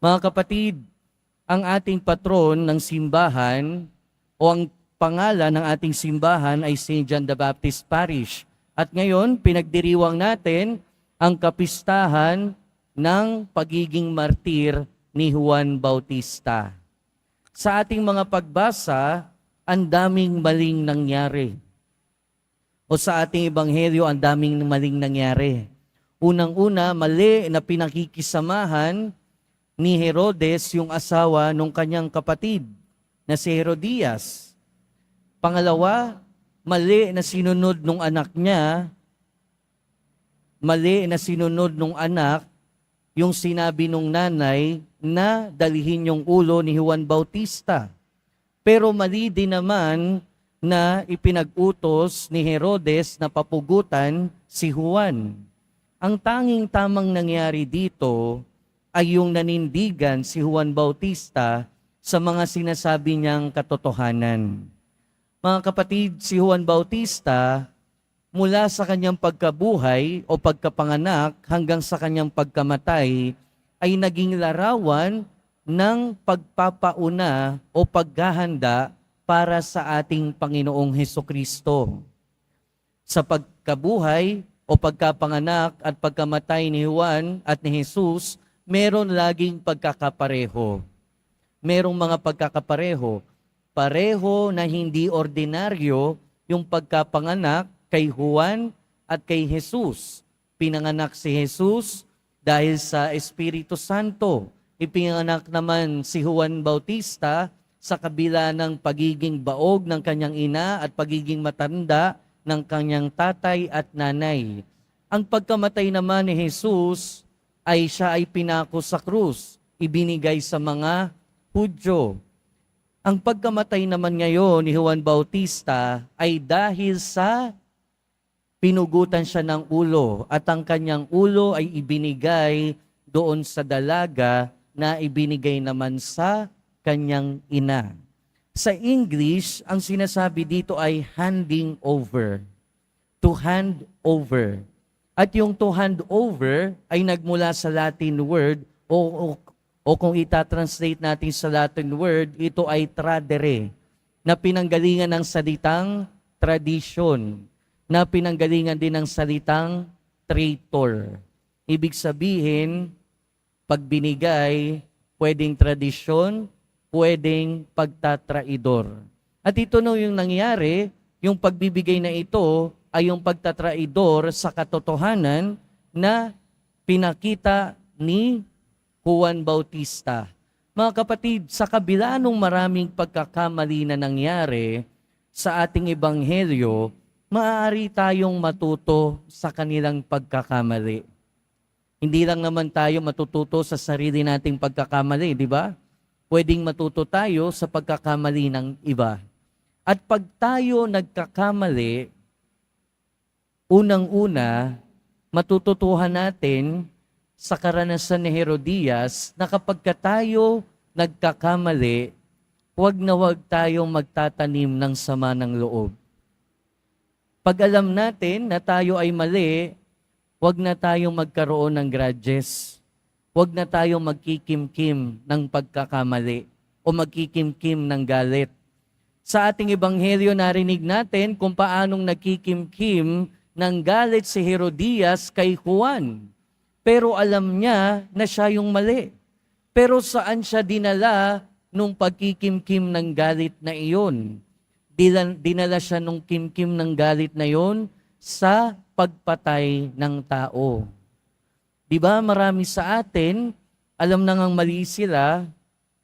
Mga kapatid, ang ating patron ng simbahan o ang pangalan ng ating simbahan ay St. John the Baptist Parish. At ngayon, pinagdiriwang natin ang kapistahan ng pagiging martir ni Juan Bautista. Sa ating mga pagbasa, ang daming maling nangyari. O sa ating ebanghelyo, ang daming maling nangyari. Unang-una, mali na pinakikisamahan ni Herodes yung asawa ng kanyang kapatid na si Herodias. Pangalawa, mali na sinunod nung anak niya, mali na sinunod nung anak yung sinabi nung nanay na dalihin yung ulo ni Juan Bautista. Pero mali din naman na ipinag-utos ni Herodes na papugutan si Juan. Ang tanging tamang nangyari dito ay yung nanindigan si Juan Bautista sa mga sinasabi niyang katotohanan. Mga kapatid, si Juan Bautista mula sa kanyang pagkabuhay o pagkapanganak hanggang sa kanyang pagkamatay ay naging larawan ng pagpapauna o paghahanda para sa ating Panginoong Heso Kristo. Sa pagkabuhay o pagkapanganak at pagkamatay ni Juan at ni Jesus, meron laging pagkakapareho. Merong mga pagkakapareho. Pareho na hindi ordinaryo yung pagkapanganak kay Juan at kay Jesus. Pinanganak si Jesus dahil sa Espiritu Santo. Ipinanganak naman si Juan Bautista sa kabila ng pagiging baog ng kanyang ina at pagiging matanda ng kanyang tatay at nanay. Ang pagkamatay naman ni Jesus ay siya ay pinako sa krus, ibinigay sa mga Hudyo. Ang pagkamatay naman ngayon ni Juan Bautista ay dahil sa pinugutan siya ng ulo at ang kanyang ulo ay ibinigay doon sa dalaga na ibinigay naman sa kanyang ina. Sa English, ang sinasabi dito ay handing over. To hand over. At yung to hand over ay nagmula sa Latin word o, o, o kung itatranslate natin sa Latin word, ito ay tradere na pinanggalingan ng salitang tradition na pinanggalingan din ng salitang traitor. Ibig sabihin, pag binigay, pwedeng tradisyon, pwedeng pagtatraidor. At ito no yung nangyari, yung pagbibigay na ito ay yung pagtatraidor sa katotohanan na pinakita ni Juan Bautista. Mga kapatid, sa kabila ng maraming pagkakamali na nangyari sa ating ebanghelyo, maaari tayong matuto sa kanilang pagkakamali. Hindi lang naman tayo matututo sa sarili nating pagkakamali, di ba? Pwedeng matuto tayo sa pagkakamali ng iba. At pag tayo nagkakamali, unang-una, matututuhan natin sa karanasan ni Herodias na kapag ka tayo nagkakamali, huwag na huwag tayong magtatanim ng sama ng loob. Pag alam natin na tayo ay mali, huwag na tayong magkaroon ng grudges. Huwag na tayong magkikimkim ng pagkakamali o magkikimkim ng galit. Sa ating ebanghelyo narinig natin kung paanong nagkikimkim ng galit si Herodias kay Juan. Pero alam niya na siya yung mali. Pero saan siya dinala nung pagkikimkim ng galit na iyon? Dinala siya nung kimkim ng galit na iyon sa pagpatay ng tao. Di ba marami sa atin, alam na ngang mali sila,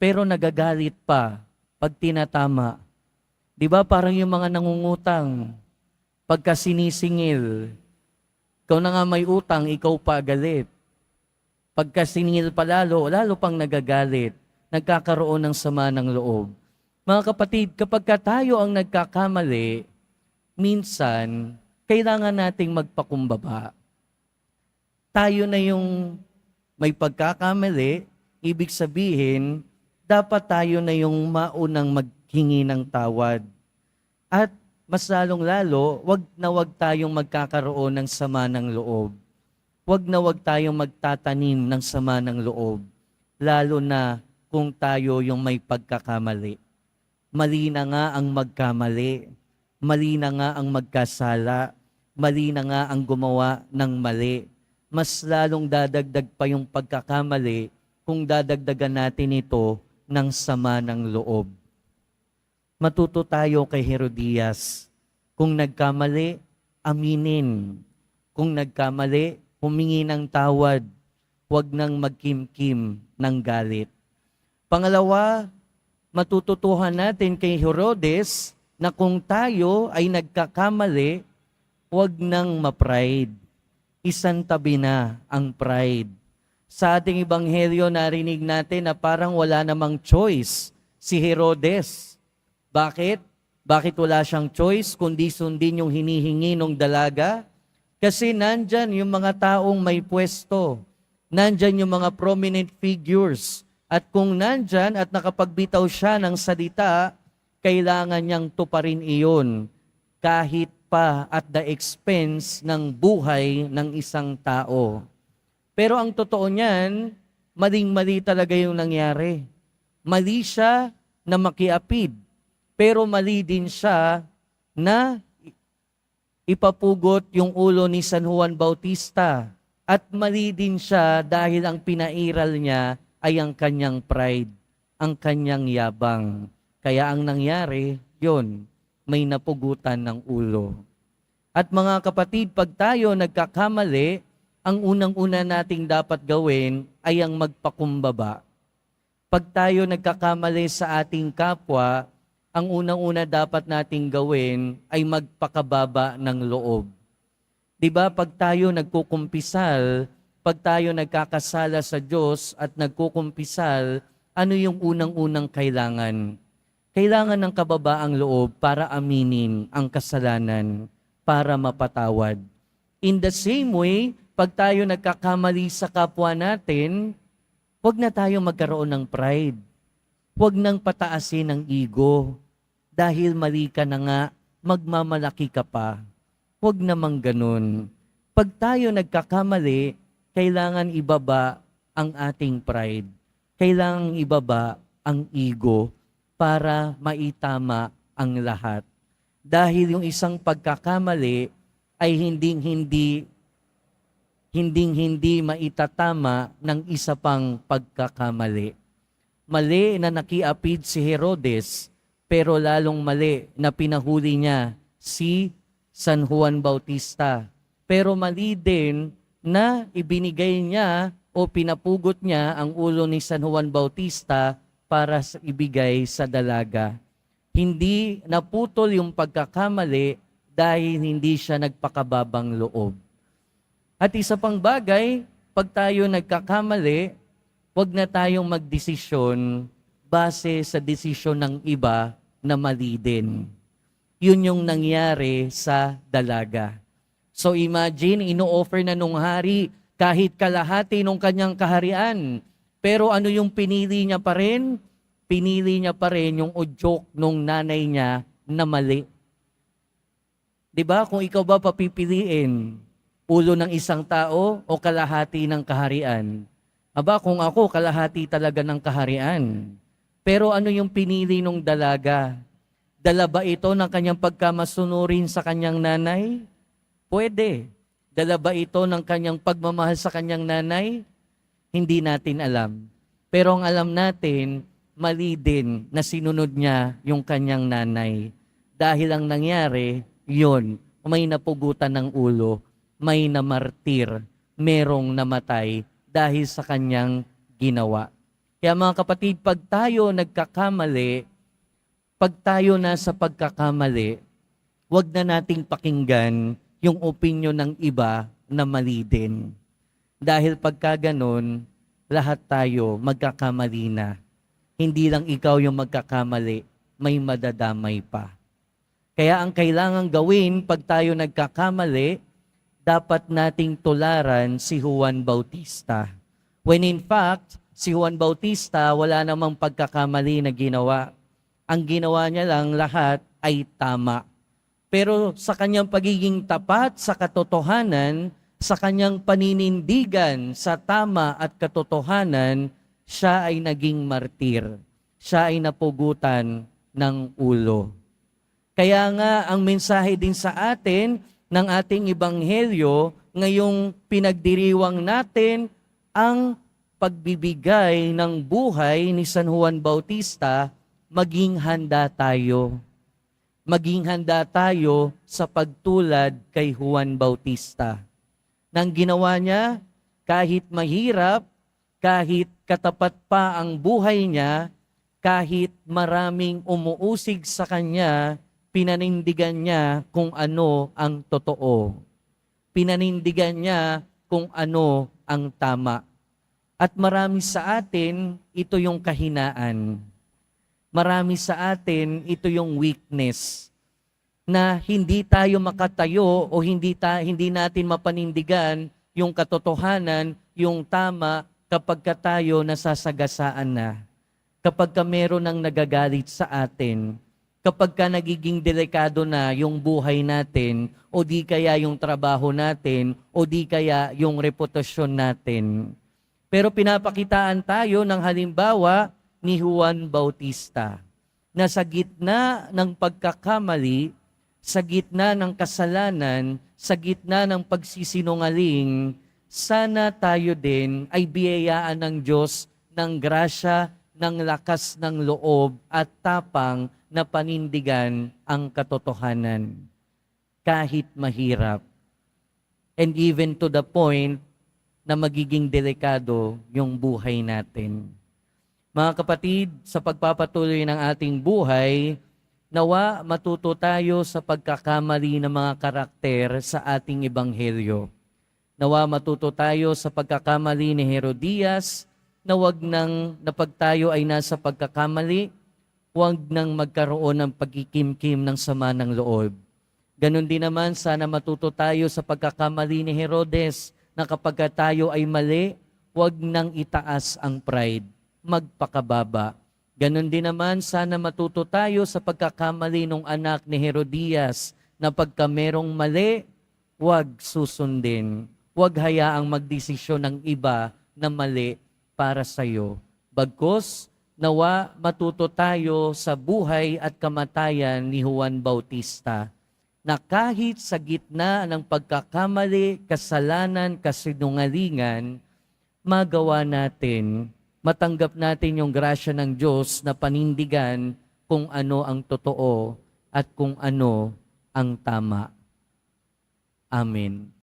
pero nagagalit pa pag tinatama. Di ba parang yung mga nangungutang, pagka sinisingil, ikaw na nga may utang, ikaw pa galit. Pagka siningil pa lalo, lalo pang nagagalit, nagkakaroon ng sama ng loob. Mga kapatid, kapag ka tayo ang nagkakamali, minsan, kailangan nating magpakumbaba. Tayo na yung may pagkakamali, ibig sabihin, dapat tayo na yung maunang maghingi ng tawad. At mas lalong-lalo, wag na wag tayong magkakaroon ng sama ng loob. Wag na wag tayong magtatanim ng sama ng loob. lalo na kung tayo yung may pagkakamali. Mali na nga ang magkamali. Mali na nga ang magkasala. Mali na nga ang gumawa ng mali. Mas lalong dadagdag pa yung pagkakamali kung dadagdagan natin ito ng sama ng loob. Matuto tayo kay Herodias. Kung nagkamali, aminin. Kung nagkamali, humingi ng tawad. Huwag nang magkimkim ng galit. Pangalawa, matututuhan natin kay Herodes na kung tayo ay nagkakamali, huwag nang ma-pride. Isantabi na ang pride. Sa ating ebanghelyo, narinig natin na parang wala namang choice si Herodes. Bakit? Bakit wala siyang choice kundi sundin yung hinihingi ng dalaga? Kasi nandyan yung mga taong may pwesto. Nandyan yung mga prominent figures. At kung nandyan at nakapagbitaw siya ng salita, kailangan niyang tuparin iyon kahit pa at the expense ng buhay ng isang tao. Pero ang totoo niyan, maling-mali talaga yung nangyari. Mali siya na makiapid, pero mali din siya na ipapugot yung ulo ni San Juan Bautista. At mali din siya dahil ang pinairal niya ay ang kanyang pride, ang kanyang yabang. Kaya ang nangyari, yon may napugutan ng ulo. At mga kapatid, pag tayo nagkakamali, ang unang-una nating dapat gawin ay ang magpakumbaba. Pag tayo nagkakamali sa ating kapwa, ang unang-una dapat nating gawin ay magpakababa ng loob. 'Di ba pag tayo nagkukumpisal, pag tayo nagkakasala sa Diyos at nagkukumpisal, ano yung unang-unang kailangan? Kailangan ng kababaang loob para aminin ang kasalanan, para mapatawad. In the same way, pag tayo nagkakamali sa kapwa natin, huwag na tayo magkaroon ng pride. Huwag nang pataasin ang ego. Dahil mali ka na nga, magmamalaki ka pa. Huwag namang ganun. Pag tayo nagkakamali, kailangan ibaba ang ating pride. Kailangan ibaba ang ego para maitama ang lahat. Dahil yung isang pagkakamali ay hinding-hindi hinding-hindi maitatama ng isa pang pagkakamali. Mali na nakiapid si Herodes, pero lalong mali na pinahuli niya si San Juan Bautista. Pero mali din na ibinigay niya o pinapugot niya ang ulo ni San Juan Bautista para ibigay sa dalaga. Hindi naputol yung pagkakamali dahil hindi siya nagpakababang loob. At isa pang bagay, pag tayo nagkakamali, huwag na tayong magdesisyon base sa desisyon ng iba na mali din. Yun yung nangyari sa dalaga. So imagine, ino-offer na nung hari kahit kalahati nung kanyang kaharian. Pero ano yung pinili niya pa rin? Pinili niya pa rin yung udyok nung nanay niya na mali. 'Di ba? Kung ikaw ba papipiliin, ulo ng isang tao o kalahati ng kaharian? Aba, kung ako, kalahati talaga ng kaharian. Pero ano yung pinili nung dalaga? Dala ba ito ng kanyang pagkamasunurin sa kanyang nanay? Pwede. Dala ba ito ng kanyang pagmamahal sa kanyang nanay? Hindi natin alam. Pero ang alam natin, mali din na sinunod niya yung kanyang nanay. Dahil ang nangyari, yon may napugutan ng ulo, may namartir, merong namatay dahil sa kanyang ginawa. Kaya mga kapatid, pag tayo nagkakamali, pag tayo nasa pagkakamali, huwag na nating pakinggan yung opinion ng iba na mali din. Dahil pagka ganun, lahat tayo magkakamali na. Hindi lang ikaw yung magkakamali, may madadamay pa. Kaya ang kailangan gawin pag tayo nagkakamali, dapat nating tularan si Juan Bautista. When in fact, si Juan Bautista wala namang pagkakamali na ginawa. Ang ginawa niya lang lahat ay tama. Pero sa kanyang pagiging tapat sa katotohanan, sa kanyang paninindigan sa tama at katotohanan, siya ay naging martir. Siya ay napugutan ng ulo. Kaya nga ang mensahe din sa atin ng ating ebanghelyo ngayong pinagdiriwang natin ang pagbibigay ng buhay ni San Juan Bautista, maging handa tayo. Maging handa tayo sa pagtulad kay Juan Bautista. Nang ginawa niya, kahit mahirap, kahit katapat pa ang buhay niya, kahit maraming umuusig sa kanya, pinanindigan niya kung ano ang totoo. Pinanindigan niya kung ano ang tama. At marami sa atin, ito yung kahinaan. Marami sa atin, ito yung weakness na hindi tayo makatayo o hindi ta hindi natin mapanindigan yung katotohanan, yung tama kapag ka tayo nasasagasaan na. Kapag ka meron ng nagagalit sa atin, kapag ka nagiging delikado na yung buhay natin, o di kaya yung trabaho natin, o di kaya yung reputasyon natin. Pero pinapakitaan tayo ng halimbawa ni Juan Bautista na sa gitna ng pagkakamali, sa gitna ng kasalanan, sa gitna ng pagsisinungaling, sana tayo din ay biyayaan ng Diyos ng grasya, ng lakas ng loob at tapang na panindigan ang katotohanan kahit mahirap. And even to the point na magiging delikado yung buhay natin. Mga kapatid, sa pagpapatuloy ng ating buhay, nawa matuto tayo sa pagkakamali ng mga karakter sa ating ebanghelyo. Nawa matuto tayo sa pagkakamali ni Herodias, na wag nang napag tayo ay nasa pagkakamali, huwag nang magkaroon ng pagkikimkim ng sama ng loob. Ganon din naman, sana matuto tayo sa pagkakamali ni Herodes na kapag tayo ay mali, huwag nang itaas ang pride, magpakababa. Ganon din naman, sana matuto tayo sa pagkakamali ng anak ni Herodias na pagka merong mali, huwag susundin. Huwag hayaang magdesisyon ng iba na mali para sa iyo. Bagkos, nawa matuto tayo sa buhay at kamatayan ni Juan Bautista na kahit sa gitna ng pagkakamali, kasalanan, kasinungalingan, magawa natin, matanggap natin yung grasya ng Diyos na panindigan kung ano ang totoo at kung ano ang tama. Amen.